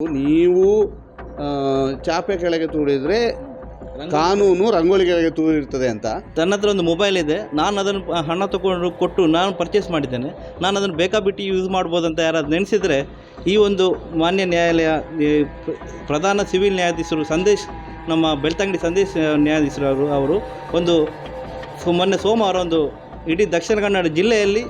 ನೀವು ಚಾಪೆ ಕೆಳಗೆ ತೂರಿದ್ರೆ ಕಾನೂನು ರಂಗೋಲಿ ಕೆಳಗೆ ತೂರಿರ್ತದೆ ಅಂತ. ನನ್ನ ಹತ್ರ ಒಂದು ಮೊಬೈಲ್ ಇದೆ. ನಾನು ಅದನ್ನು ಹಣ ತಗೊಂಡು ಕೊಟ್ಟು ನಾನು ಪರ್ಚೇಸ್ ಮಾಡಿದ್ದೇನೆ. ನಾನು ಅದನ್ನು ಬೇಕಾಬಿಟ್ಟು ಯೂಸ್ ಮಾಡ್ಬೋದಂತ ಯಾರಾದ್ರು ನೆನೆಸಿದರೆ ಈ ಒಂದು ಮಾನ್ಯ ನ್ಯಾಯಾಲಯ ಪ್ರಧಾನ ಸಿವಿಲ್ ನ್ಯಾಯಾಧೀಶರು ಸಂದೇಶ್ ನಮ್ಮ ಬೆಳ್ತಂಗಡಿ ಸಂದೇಶ್ ನ್ಯಾಯಾಧೀಶರು ಅವರು ಅವರು ಒಂದು ಮೊನ್ನೆ ಸೋಮವಾರ ಒಂದು ಇಡೀ ದಕ್ಷಿಣ ಕನ್ನಡ ಜಿಲ್ಲೆಯಲ್ಲಿ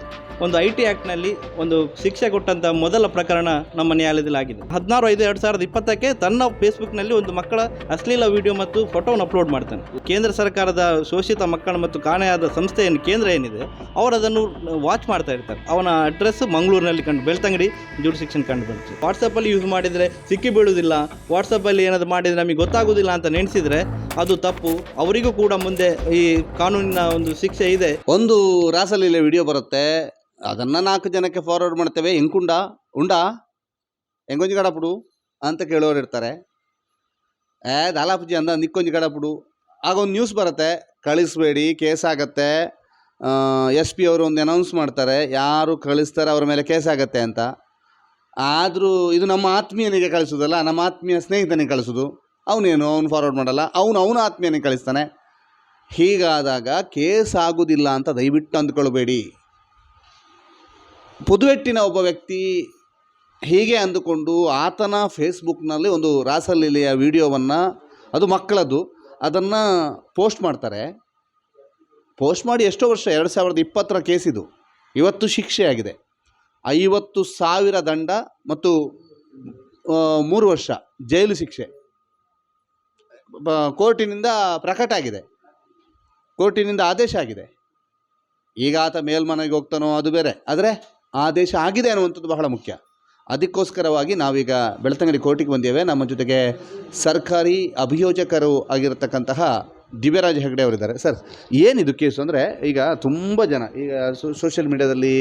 ಒಂದು ಐ ಟಿ ಆ್ಯಕ್ಟ್ನಲ್ಲಿ ಒಂದು ಶಿಕ್ಷೆ ಕೊಟ್ಟಂಥ ಮೊದಲ ಪ್ರಕರಣ ನಮ್ಮ ನ್ಯಾಯಾಲಯದಲ್ಲಿ ಆಗಿದೆ ಹದಿನಾರು ಐದು ಎರಡು ಸಾವಿರದ ಇಪ್ಪತ್ತಕ್ಕೆ ತನ್ನ ಫೇಸ್ಬುಕ್ನಲ್ಲಿ ಒಂದು ಮಕ್ಕಳ ಅಶ್ಲೀಲ ವಿಡಿಯೋ ಮತ್ತು ಫೋಟೋವನ್ನು ಅಪ್ಲೋಡ್ ಮಾಡ್ತಾನೆ. ಕೇಂದ್ರ ಸರ್ಕಾರದ ಶೋಷಿತ ಮಕ್ಕಳ ಮತ್ತು ಕಾಣೆಯಾದ ಸಂಸ್ಥೆ ಏನು ಕೇಂದ್ರ ಏನಿದೆ, ಅವರು ಅದನ್ನು ವಾಚ್ ಮಾಡ್ತಾ ಇರ್ತಾರೆ. ಅವನ ಅಡ್ರೆಸ್ ಮಂಗಳೂರಿನಲ್ಲಿ ಕಂಡು, ಬೆಳ್ತಂಗಡಿ ಜುಡಿಸಿಕ್ಷನ್ ಕಂಡು ಬರುತ್ತೆ. ವಾಟ್ಸಪ್ಪಲ್ಲಿ ಯೂಸ್ ಮಾಡಿದರೆ ಸಿಕ್ಕಿ ಬೀಳುವುದಿಲ್ಲ. ವಾಟ್ಸಪ್ಪಲ್ಲಿ ಏನಾದರೂ ಮಾಡಿದರೆ ನಮಗೆ ಗೊತ್ತಾಗೋದಿಲ್ಲ ಅಂತ ನೆನೆಸಿದರೆ ಅದು ತಪ್ಪು. ಅವರಿಗೂ ಕೂಡ ಮುಂದೆ ಈ ಕಾನೂನಿನ ಒಂದು ಶಿಕ್ಷೆ ಇದೆ. ಒಂದು ರಾಸಲೀಲೆ ವಿಡಿಯೋ ಬರುತ್ತೆ. ಅದನ್ನು ನಾಲ್ಕು ಜನಕ್ಕೆ ಫಾರ್ವರ್ಡ್ ಮಾಡ್ತೇವೆ. ಹೆಂಗುಂಡ ಉಂಡಾ? ಹೆಂಗೊಂಜಿ ಗಡಪುಡು ಅಂತ ಕೇಳೋರು ಇರ್ತಾರೆ. ಏ, ದಾಲಾಪುಜಿ ಅಂದ, ನಿಕ್ಕೊಂಜಿ ಗಡಪುಡು ಆಗ ಒಂದು ನ್ಯೂಸ್ ಬರುತ್ತೆ. ಕಳಿಸ್ಬೇಡಿ ಕೇಸ್ ಆಗತ್ತೆ. ಎಸ್ ಪಿ ಅವರು ಒಂದು ಅನೌನ್ಸ್ ಮಾಡ್ತಾರೆ. ಯಾರು ಕಳಿಸ್ತಾರೆ ಅವ್ರ ಮೇಲೆ ಕೇಸ್ ಆಗತ್ತೆ ಅಂತ. ಆದರೂ ಇದು ನಮ್ಮ ಆತ್ಮೀಯನಿಗೆ ಕಳಿಸೋದಲ್ಲ, ನಮ್ಮ ಆತ್ಮೀಯ ಸ್ನೇಹಿತನಿಗೆ ಕಳಿಸೋದು. ಅವನೇನು? ಅವ್ನು ಫಾರ್ವರ್ಡ್ ಮಾಡಲ್ಲ. ಅವನು ಅವನ ಆತ್ಮೀಯನಿಗೆ ಕಳಿಸ್ತಾನೆ. ಹೀಗಾದಾಗ ಕೇಸ್ ಆಗೋದಿಲ್ಲ ಅಂತ ದಯವಿಟ್ಟು ಅಂದ್ಕೊಳ್ಬೇಡಿ. ಪುದುವೆಟ್ಟಿನ ಒಬ್ಬ ವ್ಯಕ್ತಿ ಹೀಗೆ ಅಂದುಕೊಂಡು ಆತನ ಫೇಸ್ಬುಕ್ನಲ್ಲಿ ಒಂದು ರಾಸಲೀಲೆಯ ವಿಡಿಯೋವನ್ನು, ಅದು ಮಕ್ಕಳದ್ದು, ಅದನ್ನು ಪೋಸ್ಟ್ ಮಾಡ್ತಾರೆ. ಪೋಸ್ಟ್ ಮಾಡಿ ಎಷ್ಟೋ ವರ್ಷ, ಎರಡು ಸಾವಿರದ ಇಪ್ಪತ್ತರ ಕೇಸಿದು ಇವತ್ತು ಶಿಕ್ಷೆ ಆಗಿದೆ ಐವತ್ತು ಸಾವಿರ ದಂಡ ಮತ್ತು ಮೂರು ವರ್ಷ ಜೈಲು ಶಿಕ್ಷೆ. ಕೋರ್ಟಿನಿಂದ ಪ್ರಕಟ ಆಗಿದೆ. ಕೋರ್ಟಿನಿಂದ ಆದೇಶ ಆಗಿದೆ. ಈಗ ಆತ ಮೇಲ್ಮನೆಗೆ ಹೋಗ್ತಾನೋ ಅದು ಬೇರೆ. ಆದರೆ ಆದೇಶ ಆಗಿದೆ ಅನ್ನುವಂಥದ್ದು ಬಹಳ ಮುಖ್ಯ. ಅದಕ್ಕೋಸ್ಕರವಾಗಿ ನಾವೀಗ ಬೆಳ್ತಂಗಡಿ ಕೋರ್ಟಿಗೆ ಬಂದಿದ್ದೇವೆ. ನಮ್ಮ ಜೊತೆಗೆ ಸರ್ಕಾರಿ ಅಭಿಯೋಜಕರು ಆಗಿರತಕ್ಕಂತಹ ದಿವ್ಯರಾಜ್ ಹೆಗಡೆ ಅವರಿದ್ದಾರೆ. ಸರ್, ಏನಿದು ಕೇಸು ಅಂದರೆ ಈಗ ತುಂಬ ಜನ, ಈಗ ಸೋಷಿಯಲ್ ಮೀಡ್ಯಾದಲ್ಲಿ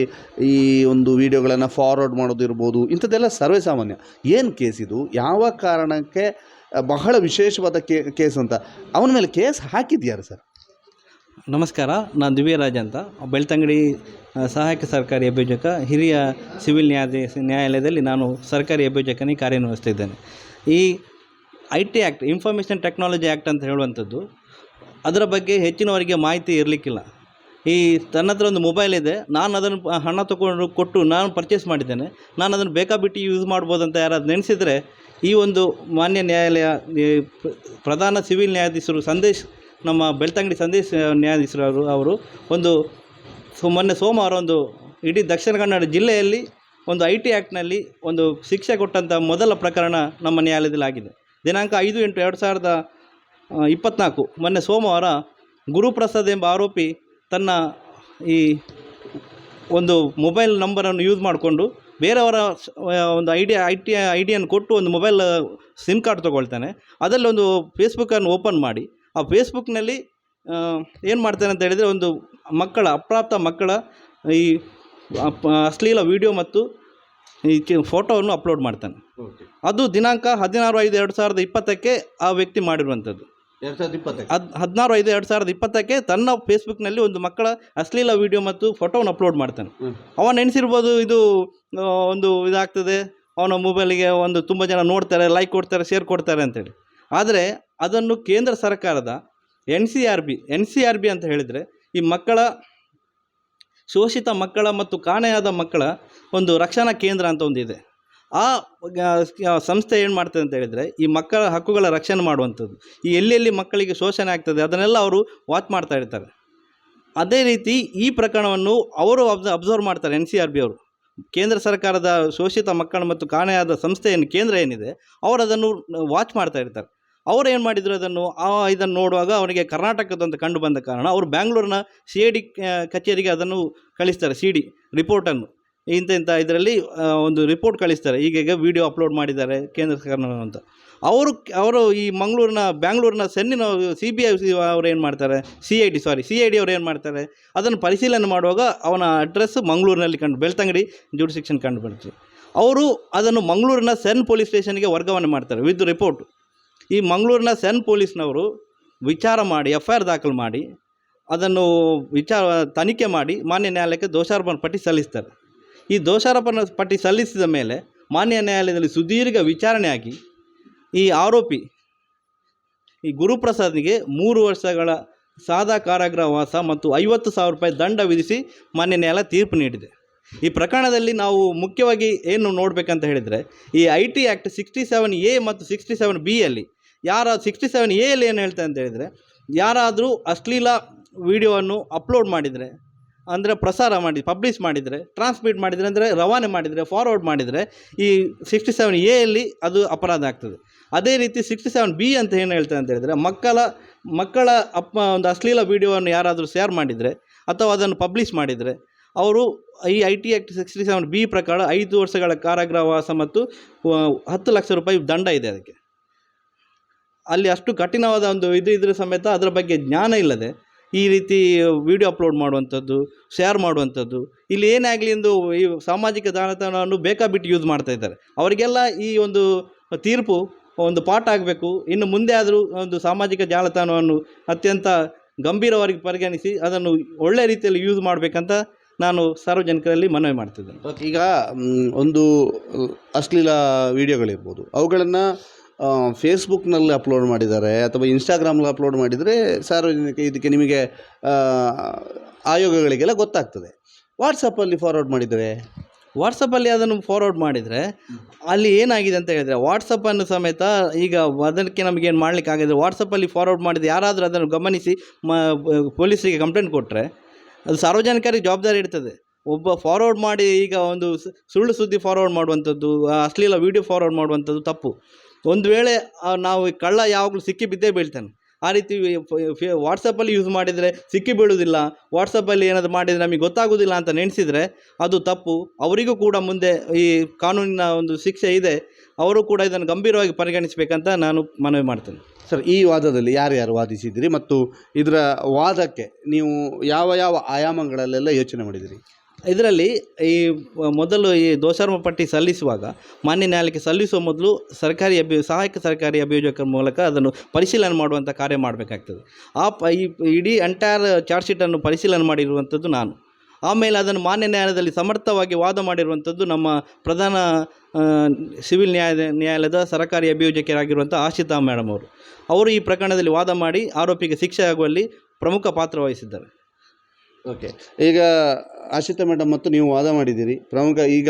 ಈ ಒಂದು ವಿಡಿಯೋಗಳನ್ನು ಫಾರ್ವರ್ಡ್ ಮಾಡೋದು ಇರ್ಬೋದು, ಇಂಥದ್ದೆಲ್ಲ ಸರ್ವೇ ಸಾಮಾನ್ಯ. ಏನು ಕೇಸ್ ಇದು? ಯಾವ ಕಾರಣಕ್ಕೆ ಬಹಳ ವಿಶೇಷವಾದ ಕೇಸು ಅಂತ? ಅವನ ಮೇಲೆ ಕೇಸ್ ಹಾಕಿದ್ಯಾರು ಸರ್? ನಮಸ್ಕಾರ, ನಾನು ದಿವ್ಯರಾಜ್ ಅಂತ. ಬೆಳ್ತಂಗಡಿ ಸಹಾಯಕ ಸರ್ಕಾರಿ ಅಭಿಯೋಜಕ, ಹಿರಿಯ ಸಿವಿಲ್ ನ್ಯಾಯಾಧೀಶ ನ್ಯಾಯಾಲಯದಲ್ಲಿ ನಾನು ಸರ್ಕಾರಿ ಅಭಿಯೋಜಕನೇ ಕಾರ್ಯನಿರ್ವಹಿಸ್ತಿದ್ದೇನೆ ಈ I T act information technology act ಅಂತ ಹೇಳುವಂಥದ್ದು, ಅದರ ಬಗ್ಗೆ ಹೆಚ್ಚಿನವರಿಗೆ ಮಾಹಿತಿ ಇರಲಿಕ್ಕಿಲ್ಲ. ಈ ತನ್ನ ಹತ್ರ ಒಂದು ಮೊಬೈಲ್ ಇದೆ, ನಾನು ಅದನ್ನು ಹಣ ತಗೊಂಡು ಕೊಟ್ಟು ನಾನು ಪರ್ಚೇಸ್ ಮಾಡಿದ್ದೇನೆ. ನಾನು ಅದನ್ನು ಬೇಕಾಬಿಟ್ಟು ಯೂಸ್ ಮಾಡ್ಬೋದಂತ ಯಾರಾದ್ರು ನೆನೆಸಿದರೆ, ಈ ಒಂದು ಮಾನ್ಯ ನ್ಯಾಯಾಲಯ ಪ್ರಧಾನ ಸಿವಿಲ್ ನ್ಯಾಯಾಧೀಶರು ಸಂದೇಶ್ ನಮ್ಮ ಬೆಳ್ತಂಗಡಿ ಸಂದೇಶ ನ್ಯಾಯಾಧೀಶರು ಅವರು ಒಂದು ಸೊ ಮೊನ್ನೆ ಸೋಮವಾರ ಒಂದು ಇಡೀ ದಕ್ಷಿಣ ಕನ್ನಡ ಜಿಲ್ಲೆಯಲ್ಲಿ ಒಂದು ಐ ಟಿ ಆ್ಯಕ್ಟ್ನಲ್ಲಿ ಒಂದು ಶಿಕ್ಷೆ ಕೊಟ್ಟಂಥ ಮೊದಲ ಪ್ರಕರಣ ನಮ್ಮ ನ್ಯಾಯಾಲಯದಲ್ಲಿ ಆಗಿದೆ ದಿನಾಂಕ ಐದು ಎಂಟು ಎರಡು ಸಾವಿರದ ಇಪ್ಪತ್ತ್ನಾಲ್ಕು ಮೊನ್ನೆ ಸೋಮವಾರ ಗುರುಪ್ರಸಾದ್ ಎಂಬ ಆರೋಪಿ ತನ್ನ ಈ ಒಂದು ಮೊಬೈಲ್ ನಂಬರನ್ನು ಯೂಸ್ ಮಾಡಿಕೊಂಡು ಬೇರೆಯವರ ಒಂದು ಐಡಿಯಾ ಐ ಟಿ, ಐ ಡಿಯನ್ನು ಕೊಟ್ಟು ಒಂದು ಮೊಬೈಲ್ ಸಿಮ್ ಕಾರ್ಡ್ ತೊಗೊಳ್ತಾನೆ. ಅದರಲ್ಲಿ ಒಂದು ಫೇಸ್ಬುಕ್ಕನ್ನು ಓಪನ್ ಮಾಡಿ. ಆ ಫೇಸ್ಬುಕ್ನಲ್ಲಿ ಏನು ಮಾಡ್ತಾನೆ ಅಂತ ಹೇಳಿದರೆ ಒಂದು ಮಕ್ಕಳ ಅಪ್ರಾಪ್ತ ಮಕ್ಕಳ ಈ ಅಪ್- ಅಶ್ಲೀಲ ವಿಡಿಯೋ ಮತ್ತು ಈ ಕಿ- ಫೋಟೋವನ್ನು ಅಪ್ಲೋಡ್ ಮಾಡ್ತಾನೆ. ಅದು ದಿನಾಂಕ ಹದಿನಾರು ಐದು ಎರಡು ಸಾವಿರದ ಇಪ್ಪತ್ತಕ್ಕೆ ಆ ವ್ಯಕ್ತಿ ಮಾಡಿರುವಂಥದ್ದು. ಎರಡು ಸಾವಿರದ ಇಪ್ಪತ್ತೈದು ಹದ್ ಹದಿನಾರು ಐದು ಎರಡು ಸಾವಿರದ ಇಪ್ಪತ್ತಕ್ಕೆ ತನ್ನ ಫೇಸ್ಬುಕ್ನಲ್ಲಿ ಒಂದು ಮಕ್ಕಳ ಅಶ್ಲೀಲ ವಿಡಿಯೋ ಮತ್ತು ಫೋಟೋವನ್ನು ಅಪ್ಲೋಡ್ ಮಾಡ್ತಾನೆ. ಅವನು ಅವ ನೆನೆಸಿರ್ಬೋದು ಇದು ಒಂದು ಇದಾಗ್ತದೆ. ಅವನ ಮೊಬೈಲಿಗೆ ಒಂದು ತುಂಬ ಜನ ನೋಡ್ತಾರೆ ಲೈಕ್ ಕೊಡ್ತಾರೆ ಶೇರ್ ಕೊಡ್ತಾರೆ ಅಂತೇಳಿ. ಆದರೆ ಅದನ್ನು ಕೇಂದ್ರ ಸರ್ಕಾರದ N C R B, N C R B ಅಂತ ಹೇಳಿದರೆ ಈ ಮಕ್ಕಳ, ಶೋಷಿತ ಮಕ್ಕಳ ಮತ್ತು ಕಾಣೆಯಾದ ಮಕ್ಕಳ ಒಂದು ರಕ್ಷಣಾ ಕೇಂದ್ರ ಅಂತ ಒಂದಿದೆ ಆ ಸಂಸ್ಥೆ ಏನು ಮಾಡ್ತದೆ ಅಂತ ಹೇಳಿದರೆ ಈ ಮಕ್ಕಳ ಹಕ್ಕುಗಳ ರಕ್ಷಣೆ ಮಾಡುವಂಥದ್ದು. ಈ ಎಲ್ಲೆಲ್ಲಿ ಮಕ್ಕಳಿಗೆ ಶೋಷಣೆ ಆಗ್ತದೆ ಅದನ್ನೆಲ್ಲ ಅವರು ವಾಚ್ ಮಾಡ್ತಾ ಇರ್ತಾರೆ. ಅದೇ ರೀತಿ ಈ ಪ್ರಕರಣವನ್ನು ಅವರು ಅಬ್ಸ, ಅಬ್ಸರ್ವ್ ಮಾಡ್ತಾರೆ ಎನ್ ಸಿ ಆರ್ ಬಿ ಅವರು. ಕೇಂದ್ರ ಸರ್ಕಾರದ ಶೋಷಿತ ಮಕ್ಕಳ ಮತ್ತು ಕಾಣೆಯಾದ ಸಂಸ್ಥೆ ಏನು ಕೇಂದ್ರ ಏನಿದೆ ಅವರು ಅದನ್ನು ವಾಚ್ ಮಾಡ್ತಾ ಇರ್ತಾರೆ. ಅವರು ಏನು ಮಾಡಿದರು ಅದನ್ನು? ಆ ಇದನ್ನು ನೋಡುವಾಗ ಅವರಿಗೆ ಕರ್ನಾಟಕದಂತ ಕಂಡು ಬಂದ ಕಾರಣ ಅವರು ಬ್ಯಾಂಗ್ಳೂರಿನ ಸಿ ಐ ಡಿ ಕಚೇರಿಗೆ ಅದನ್ನು ಕಳಿಸ್ತಾರೆ, ಸಿ ಡಿ ರಿಪೋರ್ಟನ್ನು. ಇಂಥ ಇಂಥ ಇದರಲ್ಲಿ ಒಂದು ರಿಪೋರ್ಟ್ ಕಳಿಸ್ತಾರೆ. ಈಗೀಗ ಈಗ ವಿಡಿಯೋ ಅಪ್ಲೋಡ್ ಮಾಡಿದ್ದಾರೆ ಕೇಂದ್ರ ಸರ್ಕಾರ ಅಂತ. ಅವರು ಅವರು ಈ ಮಂಗಳೂರಿನ, ಬ್ಯಾಂಗ್ಳೂರಿನ ಸೆನ್ನಿನ ಸಿ ಬಿ ಐ ಅವ್ರು ಏನು ಮಾಡ್ತಾರೆ? C I D sorry C I D ಅವ್ರು ಏನು ಮಾಡ್ತಾರೆ? ಅದನ್ನು ಪರಿಶೀಲನೆ ಮಾಡುವಾಗ ಅವನ ಅಡ್ರೆಸ್ ಮಂಗಳೂರಿನಲ್ಲಿ ಕಂಡು, ಬೆಳ್ತಂಗಡಿ ಜುಡಿಸಿಕ್ಷನ್ ಕಂಡು ಬರ್ತೀವಿ ಅವರು ಅದನ್ನು ಮಂಗಳೂರಿನ ಸೆನ್ ಪೊಲೀಸ್ ಸ್ಟೇಷನ್ಗೆ ವರ್ಗಾವಣೆ ಮಾಡ್ತಾರೆ ವಿತ್ ರಿಪೋರ್ಟ್. ಈ ಮಂಗಳೂರಿನ ಸೆನ್ ಪೊಲೀಸ್ನವರು ವಿಚಾರ ಮಾಡಿ ಎಫ್ ಐ ಆರ್ ದಾಖಲು ಮಾಡಿ, ಅದನ್ನು ವಿಚಾರ, ತನಿಖೆ ಮಾಡಿ ಮಾನ್ಯ ನ್ಯಾಯಾಲಯಕ್ಕೆ ದೋಷಾರೋಪಣ ಪಟ್ಟಿ ಸಲ್ಲಿಸ್ತಾರೆ. ಈ ದೋಷಾರೋಪಣ ಪಟ್ಟಿ ಸಲ್ಲಿಸಿದ ಮೇಲೆ ಮಾನ್ಯ ನ್ಯಾಯಾಲಯದಲ್ಲಿ ಸುದೀರ್ಘ ವಿಚಾರಣೆಯಾಗಿ ಈ ಆರೋಪಿ, ಈ ಗುರುಪ್ರಸಾದ್ನಿಗೆ ಮೂರು ವರ್ಷಗಳ ಸಾದಾ ಕಾರಾಗೃಹವಾಸ ಮತ್ತು ಐವತ್ತು ಸಾವಿರ ರೂಪಾಯಿ ದಂಡ ವಿಧಿಸಿ ಮಾನ್ಯ ನ್ಯಾಯಾಲಯ ತೀರ್ಪು ನೀಡಿದೆ. ಈ ಪ್ರಕರಣದಲ್ಲಿ ನಾವು ಮುಖ್ಯವಾಗಿ ಏನು ನೋಡಬೇಕಂತ ಹೇಳಿದರೆ, ಈ I T act sixty seven A ಮತ್ತು ಸಿಕ್ಸ್ಟಿ ಸೆವೆನ್ ಬಿಯಲ್ಲಿ ಯಾರ ಸಿಕ್ಸ್ಟಿ ಸೆವೆನ್ ಎಯಲ್ಲಿ ಏನು ಹೇಳ್ತಾರೆ ಅಂತ ಹೇಳಿದರೆ, ಯಾರಾದರೂ ಅಶ್ಲೀಲ ವಿಡಿಯೋವನ್ನು ಅಪ್ಲೋಡ್ ಮಾಡಿದರೆ, ಅಂದರೆ ಪ್ರಸಾರ ಮಾಡಿ ಪಬ್ಲಿಷ್ ಮಾಡಿದರೆ ಟ್ರಾನ್ಸ್ಮಿಟ್ ಮಾಡಿದರೆ, ಅಂದರೆ ರವಾನೆ ಮಾಡಿದರೆ ಫಾರ್ವರ್ಡ್ ಮಾಡಿದರೆ, ಈ ಸಿಕ್ಸ್ಟಿ ಸೆವೆನ್ ಎಯಲ್ಲಿ ಅದು ಅಪರಾಧ ಆಗ್ತದೆ. ಅದೇ ರೀತಿ ಸಿಕ್ಸ್ಟಿ ಸೆವೆನ್ ಬಿ ಅಂತ ಏನು ಹೇಳ್ತಾರೆ ಅಂತ ಹೇಳಿದರೆ, ಮಕ್ಕಳ ಮಕ್ಕಳ ಅಪ್ಪ ಒಂದು ಅಶ್ಲೀಲ ವಿಡಿಯೋವನ್ನು ಯಾರಾದರೂ ಶೇರ್ ಮಾಡಿದರೆ, ಅಥವಾ ಅದನ್ನು ಪಬ್ಲಿಷ್ ಮಾಡಿದರೆ, ಅವರು ಈ I T act sixty seven B ಪ್ರಕಾರ ಐದು ವರ್ಷಗಳ ಕಾರಾಗೃಹವಾಸ ಮತ್ತು, ಹತ್ತು ಲಕ್ಷ ರೂಪಾಯಿ ದಂಡ ಇದೆ ಅದಕ್ಕೆ. ಅಲ್ಲಿ ಅಷ್ಟು ಕಠಿಣವಾದ ಒಂದು ಇದು ಇದ್ರ ಸಮೇತ ಅದರ ಬಗ್ಗೆ ಜ್ಞಾನ ಇಲ್ಲದೆ ಈ ರೀತಿ ವಿಡಿಯೋ ಅಪ್ಲೋಡ್ ಮಾಡುವಂಥದ್ದು ಶೇರ್ ಮಾಡುವಂಥದ್ದು, ಇಲ್ಲಿ ಏನಾಗಲಿ ಎಂದು ಈ ಸಾಮಾಜಿಕ ಜಾಲತಾಣವನ್ನು ಬೇಕಾಬಿಟ್ಟು ಯೂಸ್ ಮಾಡ್ತಾ ಇದ್ದಾರೆ. ಅವರಿಗೆಲ್ಲ ಈ ಒಂದು ತೀರ್ಪು ಒಂದು ಪಾಠ ಆಗಬೇಕು. ಇನ್ನು ಮುಂದೆ ಆದರೂ ಒಂದು ಸಾಮಾಜಿಕ ಜಾಲತಾಣವನ್ನು ಅತ್ಯಂತ ಗಂಭೀರವಾಗಿ ಪರಿಗಣಿಸಿ ಅದನ್ನು ಒಳ್ಳೆ ರೀತಿಯಲ್ಲಿ ಯೂಸ್ ಮಾಡಬೇಕಂತ ನಾನು ಸಾರ್ವಜನಿಕರಲ್ಲಿ ಮನವಿ ಮಾಡ್ತಿದ್ದೇನೆ. ಈಗ ಒಂದು ಅಶ್ಲೀಲ ವಿಡಿಯೋಗಳಿರ್ಬೋದು ಅವುಗಳನ್ನು ಫೇಸ್ಬುಕ್ನಲ್ಲಿ ಅಪ್ಲೋಡ್ ಮಾಡಿದ್ದಾರೆ ಅಥವಾ ಇನ್ಸ್ಟಾಗ್ರಾಮಲ್ಲಿ ಅಪ್ಲೋಡ್ ಮಾಡಿದರೆ ಸಾರ್ವಜನಿಕ ಇದಕ್ಕೆ ನಿಮಗೆ ಆಯೋಗಗಳಿಗೆಲ್ಲ ಗೊತ್ತಾಗ್ತದೆ. ವಾಟ್ಸಪ್ಪಲ್ಲಿ ಫಾರ್ವರ್ಡ್ ಮಾಡಿದರೆ? ವಾಟ್ಸಪ್ಪಲ್ಲಿ ಅದನ್ನು ಫಾರ್ವರ್ಡ್ ಮಾಡಿದರೆ ಅಲ್ಲಿ ಏನಾಗಿದೆ ಅಂತ ಹೇಳಿದರೆ ವಾಟ್ಸಪ್ಪನ್ನು ಸಮೇತ ಈಗ ಅದಕ್ಕೆ ನಮಗೇನು ಮಾಡಲಿಕ್ಕೆ ಆಗಿದೆ? ವಾಟ್ಸಪ್ಪಲ್ಲಿ ಫಾರ್ವರ್ಡ್ ಮಾಡಿದ ಯಾರಾದರೂ ಅದನ್ನು ಗಮನಿಸಿ, ಮ, ಪೊಲೀಸರಿಗೆ ಕಂಪ್ಲೇಂಟ್ ಕೊಟ್ಟರೆ ಅದು ಸಾರ್ವಜನಿಕರಿಗೆ ಜವಾಬ್ದಾರಿ ಇರ್ತದೆ. ಒಬ್ಬ ಫಾರ್ವರ್ಡ್ ಮಾಡಿ ಈಗ ಒಂದು ಸುಳ್ಳು ಸುದ್ದಿ ಫಾರ್ವರ್ಡ್ ಮಾಡುವಂಥದ್ದು ಅಶ್ಲೀಲ ವಿಡಿಯೋ ಫಾರ್ವರ್ಡ್ ಮಾಡುವಂಥದ್ದು ತಪ್ಪು. ಒಂದು ವೇಳೆ ನಾವು ಕಳ್ಳ ಯಾವಾಗಲೂ ಸಿಕ್ಕಿ ಬಿದ್ದೇ ಬೀಳ್ತಾನೆ. ಆ ರೀತಿ ವಾಟ್ಸಪ್ಪಲ್ಲಿ ಯೂಸ್ ಮಾಡಿದರೆ ಸಿಕ್ಕಿ ಬೀಳುವುದಿಲ್ಲ ವಾಟ್ಸಪ್ಪಲ್ಲಿ ಏನಾದರೂ ಮಾಡಿದರೆ ನಮಗೆ ಗೊತ್ತಾಗೋದಿಲ್ಲ ಅಂತ ನೆನೆಸಿದರೆ ಅದು ತಪ್ಪು. ಅವರಿಗೂ ಕೂಡ ಮುಂದೆ ಈ ಕಾನೂನಿನ ಒಂದು ಶಿಕ್ಷೆ ಇದೆ. ಅವರು ಕೂಡ ಇದನ್ನು ಗಂಭೀರವಾಗಿ ಪರಿಗಣಿಸಬೇಕಂತ ನಾನು ಮನವಿ ಮಾಡ್ತೇನೆ. ಸರ್, ಈ ವಾದದಲ್ಲಿ ಯಾರ್ಯಾರು ವಾದಿಸಿದಿರಿ ಮತ್ತು ಇದರ ವಾದಕ್ಕೆ ನೀವು ಯಾವ ಯಾವ ಆಯಾಮಗಳಲ್ಲೆಲ್ಲ ಯೋಚನೆ ಮಾಡಿದಿರಿ ಇದರಲ್ಲಿ ಈ ಮೊದಲು ಈ ದೋಷಾರೋಪ ಪಟ್ಟಿ ಸಲ್ಲಿಸುವಾಗ ಮಾನ್ಯ ನ್ಯಾಯಾಲಯಕ್ಕೆ ಸಲ್ಲಿಸುವ ಮೊದಲು ಸರ್ಕಾರಿ ಅಭಿ, ಸಹಾಯಕ ಸರ್ಕಾರಿ ಅಭಿಯೋಜಕರ ಮೂಲಕ ಅದನ್ನು ಪರಿಶೀಲನೆ ಮಾಡುವಂಥ ಕಾರ್ಯ ಮಾಡಬೇಕಾಗ್ತದೆ. ಆ ಪ, ಈ ಇಡೀ ಎಂಟೈರ್ ಚಾರ್ಜ್ ಶೀಟನ್ನು ಪರಿಶೀಲನೆ ಮಾಡಿರುವಂಥದ್ದು ನಾನು. ಆಮೇಲೆ ಅದನ್ನು ಮಾನ್ಯ ನ್ಯಾಯಾಲಯದಲ್ಲಿ ಸಮರ್ಥವಾಗಿ ವಾದ ಮಾಡಿರುವಂಥದ್ದು ನಮ್ಮ ಪ್ರಧಾನ ಸಿವಿಲ್ ನ್ಯಾಯ ನ್ಯಾಯಾಲಯದ ಸರ್ಕಾರಿ ಅಭಿಯೋಜಕರಾಗಿರುವಂಥ ಆಶಿತಾ ಮೇಡಮ್ ಅವರು. ಅವರು ಈ ಪ್ರಕರಣದಲ್ಲಿ ವಾದ ಮಾಡಿ ಆರೋಪಿಗೆ ಶಿಕ್ಷೆ ಆಗುವಲ್ಲಿ ಪ್ರಮುಖ ಪಾತ್ರ ವಹಿಸಿದ್ದಾರೆ. ಓಕೆ ಈಗ ಆಶಿತಾ ಮೇಡಮ್ ಮತ್ತು ನೀವು ವಾದ ಮಾಡಿದ್ದೀರಿ. ಪ್ರಮುಖ ಈಗ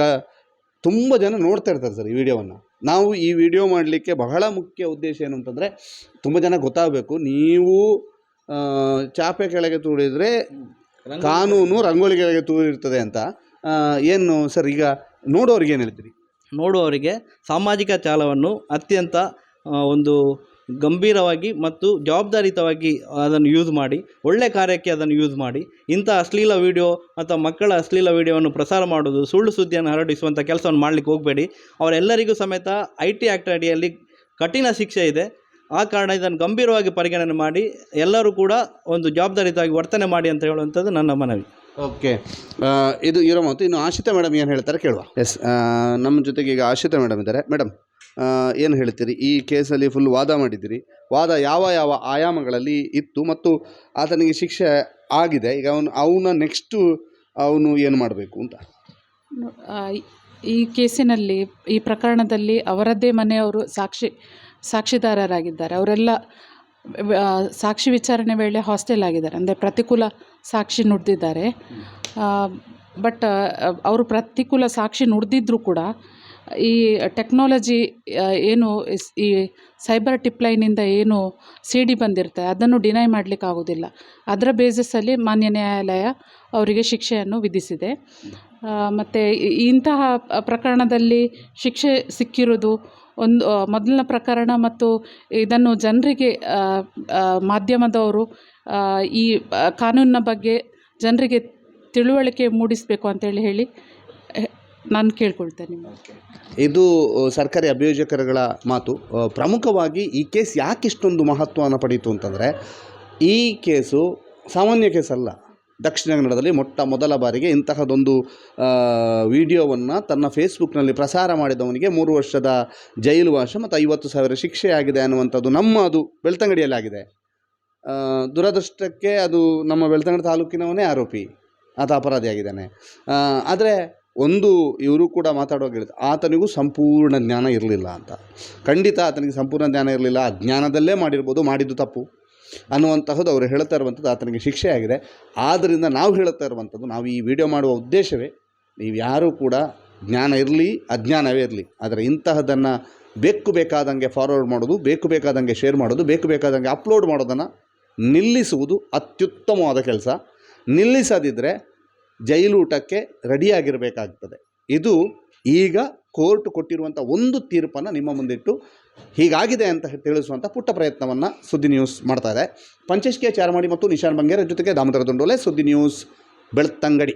ತುಂಬ ಜನ ನೋಡ್ತಾ ಇರ್ತಾರೆ ಸರ್ ಈ ವಿಡಿಯೋವನ್ನು. ನಾವು ಈ ವಿಡಿಯೋ ಮಾಡಲಿಕ್ಕೆ ಬಹಳ ಮುಖ್ಯ ಉದ್ದೇಶ ಏನು ಅಂತಂದರೆ ತುಂಬ ಜನ ಗೊತ್ತಾಗಬೇಕು. ನೀವು ಚಾಪೆ ಕೆಳಗೆ ತೂಡಿದರೆ ಕಾನೂನು ರಂಗೋಲಿ ಕೆಳಗೆ ತೂರಿರ್ತದೆ ಅಂತ. ಏನು ಸರ್ ಈಗ ನೋಡೋರಿಗೆ ಏನು ಹೇಳ್ತೀರಿ? ನೋಡುವವರಿಗೆ ಸಾಮಾಜಿಕ ಜಾಲವನ್ನು ಅತ್ಯಂತ ಒಂದು ಗಂಭೀರವಾಗಿ ಮತ್ತು ಜವಾಬ್ದಾರಿಯುತವಾಗಿ ಅದನ್ನು ಯೂಸ್ ಮಾಡಿ, ಒಳ್ಳೆ ಕಾರ್ಯಕ್ಕೆ ಅದನ್ನು ಯೂಸ್ ಮಾಡಿ, ಇಂಥ ಅಶ್ಲೀಲ ವಿಡಿಯೋ ಅಥವಾ ಮಕ್ಕಳ ಅಶ್ಲೀಲ ವಿಡಿಯೋವನ್ನು ಪ್ರಸಾರ ಮಾಡೋದು ಸುಳ್ಳು ಸುದ್ದಿಯನ್ನು ಹರಡಿಸುವಂಥ ಕೆಲಸವನ್ನು ಮಾಡಲಿಕ್ಕೆ ಹೋಗಬೇಡಿ. ಅವರೆಲ್ಲರಿಗೂ ಸಮೇತ ಐ ಟಿ ಆ್ಯಕ್ಟ್ ಅಡಿಯಲ್ಲಿ ಕಠಿಣ ಶಿಕ್ಷೆ ಇದೆ. ಆ ಕಾರಣ ಇದನ್ನು ಗಂಭೀರವಾಗಿ ಪರಿಗಣನೆ ಮಾಡಿ, ಎಲ್ಲರೂ ಕೂಡ ಒಂದು ಜವಾಬ್ದಾರಿಯುತವಾಗಿ ವರ್ತನೆ ಮಾಡಿ ಅಂತ ಹೇಳುವಂಥದ್ದು ನನ್ನ ಮನವಿ. ಓಕೆ ಇದು ಇರೋ ಮಾತು. ಇನ್ನು ಆಶಿತಾ ಮೇಡಮ್ ಏನು ಹೇಳ್ತಾರೆ ಕೇಳುವ. ಎಸ್ ನಮ್ಮ ಜೊತೆಗೆ ಈಗ ಆಶಿತಾ ಮೇಡಮ್ ಇದ್ದಾರೆ. ಮೇಡಮ್ ಏನು ಹೇಳ್ತೀರಿ? ಈ ಕೇಸಲ್ಲಿ ಫುಲ್ ವಾದ ಮಾಡಿದ್ದೀರಿ. ವಾದ ಯಾವ ಯಾವ ಆಯಾಮಗಳಲ್ಲಿ ಇತ್ತು ಮತ್ತು ಆತನಿಗೆ ಶಿಕ್ಷೆ ಆಗಿದೆ. ಈಗ ಅವನು ಅವನ ನೆಕ್ಸ್ಟು ಅವನು ಏನು ಮಾಡಬೇಕು ಅಂತ? ಈ ಕೇಸಿನಲ್ಲಿ ಈ ಪ್ರಕರಣದಲ್ಲಿ ಅವರದ್ದೇ ಮನೆಯವರು ಸಾಕ್ಷಿ ಸಾಕ್ಷಿದಾರರಾಗಿದ್ದಾರೆ. ಅವರೆಲ್ಲ ಸಾಕ್ಷಿ ವಿಚಾರಣೆ ವೇಳೆ ಹಾಸ್ಟೆಲ್ ಆಗಿದ್ದಾರೆ. ಅಂದರೆ ಪ್ರತಿಕೂಲ ಸಾಕ್ಷಿ ನುಡಿದಿದ್ದಾರೆ. ಬಟ್ ಅವರು ಪ್ರತಿಕೂಲ ಸಾಕ್ಷಿ ನುಡಿದಿದ್ರೂ ಕೂಡ ಈ ಟೆಕ್ನಾಲಜಿ ಏನು ಈ ಸೈಬರ್ ಟಿಪ್ಲೈನಿಂದ ಏನು ಸಿ ಡಿ ಬಂದಿರುತ್ತೆ, ಅದನ್ನು ಡಿನೈ ಮಾಡಲಿಕ್ಕೆ ಆಗೋದಿಲ್ಲ. ಅದರ ಬೇಸಿಸಲ್ಲಿ ಮಾನ್ಯ ನ್ಯಾಯಾಲಯ ಅವರಿಗೆ ಶಿಕ್ಷೆಯನ್ನು ವಿಧಿಸಿದೆ. ಮತ್ತು ಇಂತಹ ಪ್ರಕರಣದಲ್ಲಿ ಶಿಕ್ಷೆ ಸಿಕ್ಕಿರೋದು ಒಂದು ಮೊದಲಿನ ಪ್ರಕರಣ ಮತ್ತು ಇದನ್ನು ಜನರಿಗೆ ಮಾಧ್ಯಮದವರು ಈ ಕಾನೂನಿನ ಬಗ್ಗೆ ಜನರಿಗೆ ತಿಳುವಳಿಕೆ ಮೂಡಿಸಬೇಕು ಅಂತೇಳಿ ಹೇಳಿ ನಾನು ಕೇಳ್ಕೊಳ್ತೇನೆ ಇದು ಸರ್ಕಾರಿ ಅಭಿಯೋಜಕರುಗಳ ಮಾತು. ಪ್ರಮುಖವಾಗಿ ಈ ಕೇಸ್ ಯಾಕೆ ಇಷ್ಟೊಂದು ಮಹತ್ವವನ್ನು ಪಡೀತು ಅಂತಂದರೆ, ಈ ಕೇಸು ಸಾಮಾನ್ಯ ಕೇಸಲ್ಲ. ದಕ್ಷಿಣ ಕನ್ನಡದಲ್ಲಿ ಮೊಟ್ಟ ಮೊದಲ ಬಾರಿಗೆ ಇಂತಹದೊಂದು ವಿಡಿಯೋವನ್ನು ತನ್ನ ಫೇಸ್ಬುಕ್ನಲ್ಲಿ ಪ್ರಸಾರ ಮಾಡಿದವನಿಗೆ ಮೂರು ವರ್ಷದ ಜೈಲು ವಾಸ ಮತ್ತು ಐವತ್ತು ಸಾವಿರ ಶಿಕ್ಷೆ ಆಗಿದೆ ಅನ್ನುವಂಥದ್ದು ನಮ್ಮ ಅದು ಬೆಳ್ತಂಗಡಿಯಲ್ಲಿ ಆಗಿದೆ ದುರದೃಷ್ಟಕ್ಕೆ ಅದು ನಮ್ಮ ಬೆಳ್ತಂಗಡಿ ತಾಲೂಕಿನವನೇ ಆರೋಪಿ. ಆತ ಅಪರಾಧಿಯಾಗಿದ್ದಾನೆ. ಆದರೆ ಒಂದು ಇವರು ಕೂಡ ಮಾತಾಡುವಾಗ ಹೇಳಿದ್ರು, ಆತನಿಗೂ ಸಂಪೂರ್ಣ ಜ್ಞಾನ ಇರಲಿಲ್ಲ ಅಂತ. ಖಂಡಿತ ಆತನಿಗೆ ಸಂಪೂರ್ಣ ಜ್ಞಾನ ಇರಲಿಲ್ಲ. ಅಜ್ಞಾನದಲ್ಲೇ ಮಾಡಿರ್ಬೋದು, ಮಾಡಿದ್ದು ತಪ್ಪು. ಅನ್ನುವಂತಹದ್ದು ಅವರು ಹೇಳ್ತಾ ಇರುವಂಥದ್ದು ಆತನಿಗೆ ಶಿಕ್ಷೆ ಆಗಿದೆ ಆದ್ದರಿಂದ ನಾವು ಹೇಳ್ತಾ ಇರುವಂಥದ್ದು, ನಾವು ಈ ವಿಡಿಯೋ ಮಾಡುವ ಉದ್ದೇಶವೇ, ನೀವು ಯಾರೂ ಕೂಡ ಜ್ಞಾನ ಇರಲಿ, ಅಜ್ಞಾನವೇ ಇರಲಿ. ಆದರೆ ಇಂತಹದನ್ನು ಬೇಕು ಬೇಕಾದಂಗೆ ಫಾರ್ವರ್ಡ್ ಮಾಡೋದು ಬೇಕು ಬೇಕಾದಂಗೆ ಶೇರ್ ಮಾಡೋದು ಬೇಕು ಬೇಕಾದಂಗೆ ಅಪ್ಲೋಡ್ ಮಾಡೋದನ್ನು ನಿಲ್ಲಿಸುವುದು ಅತ್ಯುತ್ತಮವಾದ ಕೆಲಸ. ನಿಲ್ಲಿಸದಿದ್ದರೆ ಜೈಲೂಟಕ್ಕೆ ರೆಡಿಯಾಗಿರಬೇಕಾಗ್ತದೆ ಇದು ಈಗ ಕೋರ್ಟ್ ಕೊಟ್ಟಿರುವಂಥ ಒಂದು ತೀರ್ಪನ್ನು ನಿಮ್ಮ ಮುಂದಿಟ್ಟು ಹೀಗಾಗಿದೆ ಅಂತ ತಿಳಿಸುವಂಥ ಪುಟ್ಟ ಪ್ರಯತ್ನವನ್ನು ಸುದ್ದಿ ನ್ಯೂಸ್ ಮಾಡ್ತಾ ಇದೆ. ಪಂಚೇಶ್ ಕೆ ಚಾರಮಾಡಿ ಮತ್ತು ನಿಶಾನ್ ಬಂಗೇರ ಜೊತೆಗೆ ದಾಮೋದರ ದುಂಡೋಲೆ, ಸುದ್ದಿ ನ್ಯೂಸ್ ಬೆಳ್ತಂಗಡಿ.